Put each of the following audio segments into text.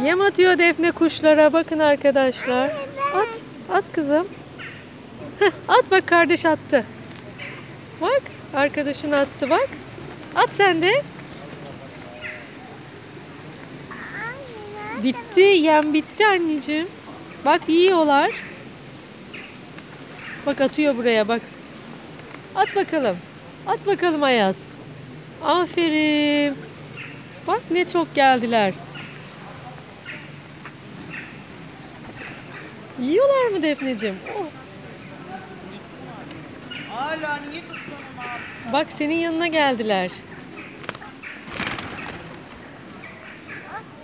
Yem atıyor Defne kuşlara. Bakın arkadaşlar. At. At kızım. Heh, at bak kardeş attı. Bak arkadaşın attı bak. At sen de. Bitti. Yem bitti anneciğim. Bak yiyorlar. Bak atıyor buraya bak. At bakalım. At bakalım Ayaz. Aferin. Bak ne çok geldiler. Yiyorlar mı Defneciğim? Oh. Hala niye abi? Bak senin yanına geldiler.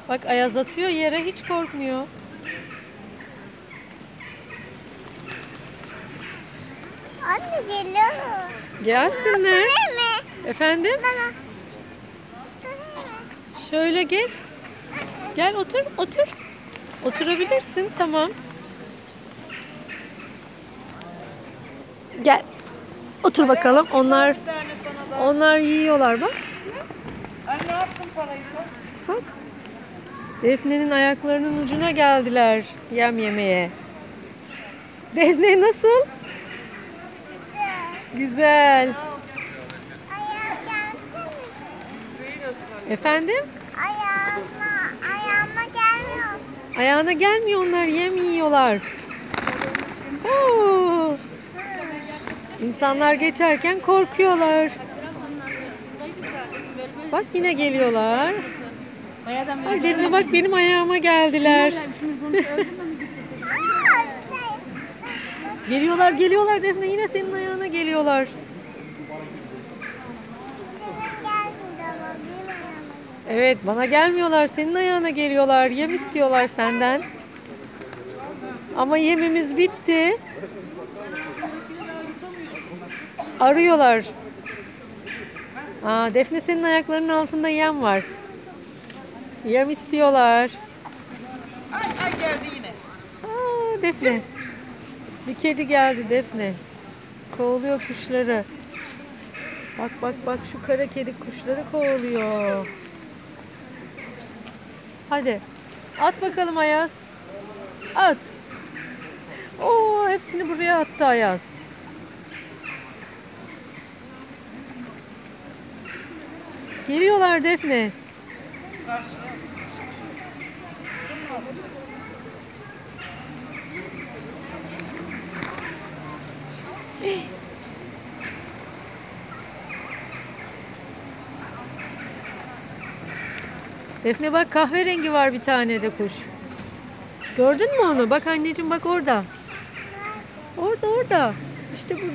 Bak Ayaz atıyor yere hiç korkmuyor. Anne geliyor. Gelsinler. Efendim? Bana. Şöyle gez. Gel otur, otur. Oturabilirsin, tamam. Gel. Otur bakalım. Onlar onlar yiyorlar bak. Ay ne yaptın parayı? Bak. Defne'nin ayaklarının ucuna geldiler yem yemeye. Defne nasıl? Güzel. Efendim? Ayağıma, ayağıma gelmiyor. Ayağına gelmiyor onlar yem yiyorlar. Oo. İnsanlar geçerken korkuyorlar. Bak yine geliyorlar. Ay Defne bak benim ayağıma geldiler. Geliyorlar geliyorlar Defne yine senin ayağına geliyorlar. Evet bana gelmiyorlar senin ayağına geliyorlar. Yem istiyorlar senden. Ama yemimiz bitti. Arıyorlar. Aa, Defne senin ayaklarının altında yem var. Yem istiyorlar. Ay ay geldi yine. Aa, Defne. Bir kedi geldi Defne. Kovalıyor kuşları. Bak bak bak şu kara kedi kuşları kovalıyor. Hadi. At bakalım Ayaz. At. Oo hepsini buraya attı Ayaz. Geliyorlar Defne. Defne bak kahverengi var bir tane de kuş. Gördün mü onu? Bak anneciğim bak orada. Orada orada. İşte bu.